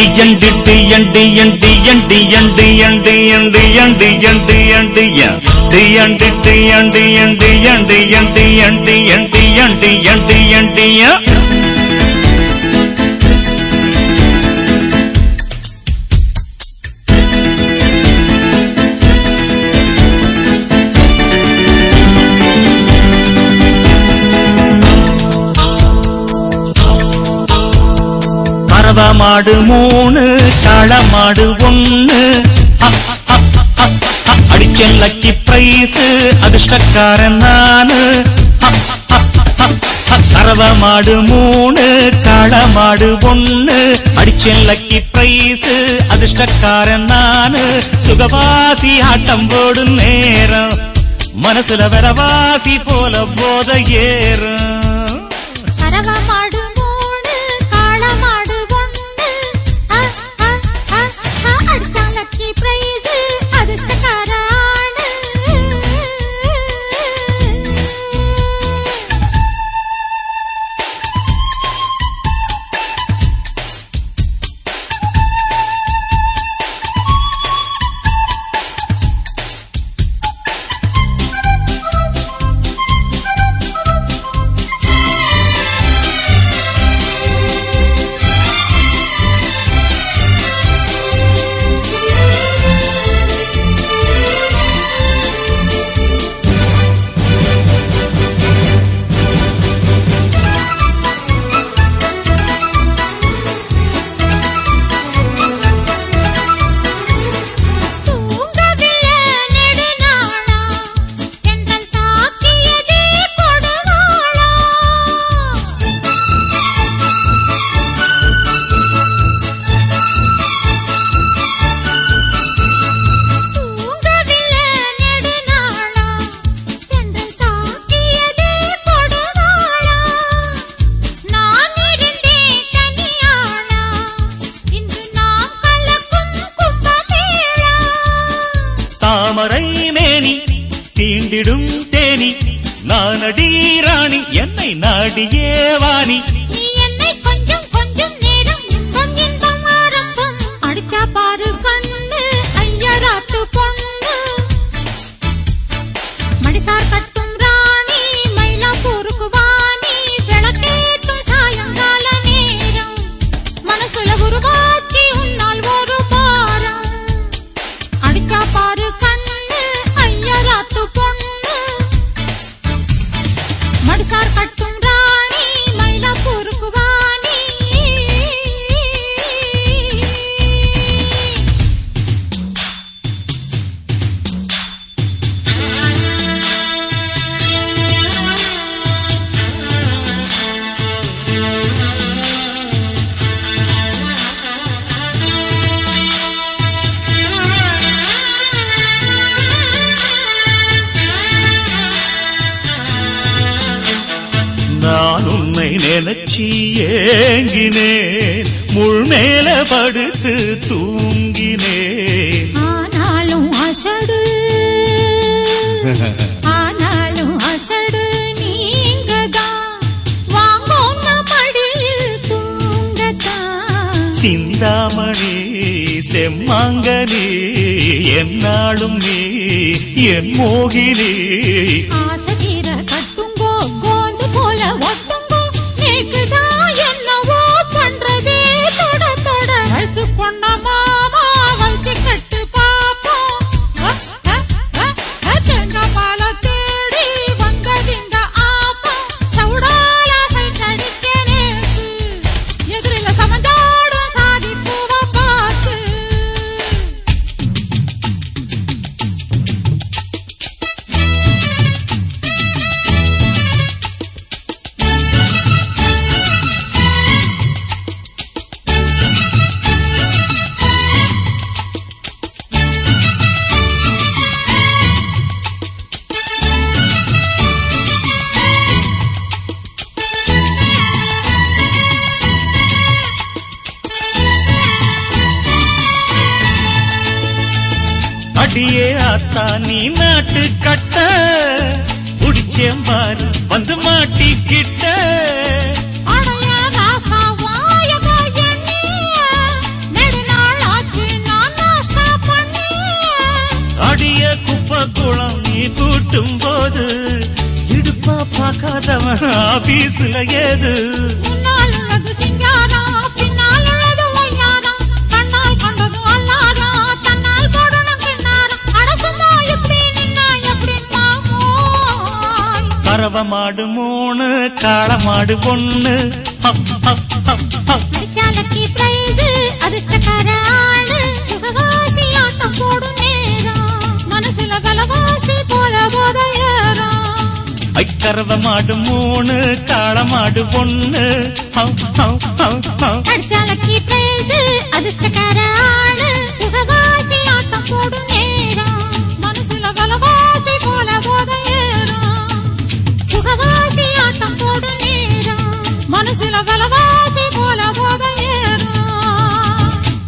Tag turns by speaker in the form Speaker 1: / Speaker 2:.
Speaker 1: తీయండి తీయండి ఎండి ఎండి ఎండి ఎండి ఎండి ఎండి ఎండి களமாடு மூணு களமாடு ஒன்று அடிக்க லக்கி பைசு அதிர்ஷ்டக்காரன் நானு. அரவ மாடு மூணு களமாடு ஒண்ணு. அடிச்சேன் லக்கி பிரைஸு அதிர்ஷ்டக்காரன் நானு. சுகவாசி ஆட்டம் போடும் நேரம். மனசுல வரவாசி போல போத ஏறும். நீந்திடும் தேனி நானடி ராணி என்னை நாடியே வாணி. நினைச்சி ஏங்கினேன் முள்மேல படுத்து தூங்கினேன்.
Speaker 2: ஆனாலும் அசடு. ஆனாலும் அசடு நீங்க தான் வாங்கோன்னா படியில் தூங்கத்தான்
Speaker 1: சிந்தாமணி செம்மாங்கனி என்னாலும் நீ என் மோகினி. அடியே ஆத்தா நீ நாட்டு கட்ட. புடிச்சேன் பாரு வந்து மாட்டிக்கிட்ட.
Speaker 2: அடிய குப்பை குளம் நீ கூட்டும் போது இடுப்பா பார்க்காதவன் ஆபீஸ்ல
Speaker 1: ஏது? தவமாடு மூணு
Speaker 2: காளமாடு
Speaker 1: ஒண்ணு. கரவ மாடு மூணு
Speaker 2: காளமாடு ஒண்ணு. அதிர்ஷ்டக்கார ஆளு சுகவாசி ஆட்டம் போடும்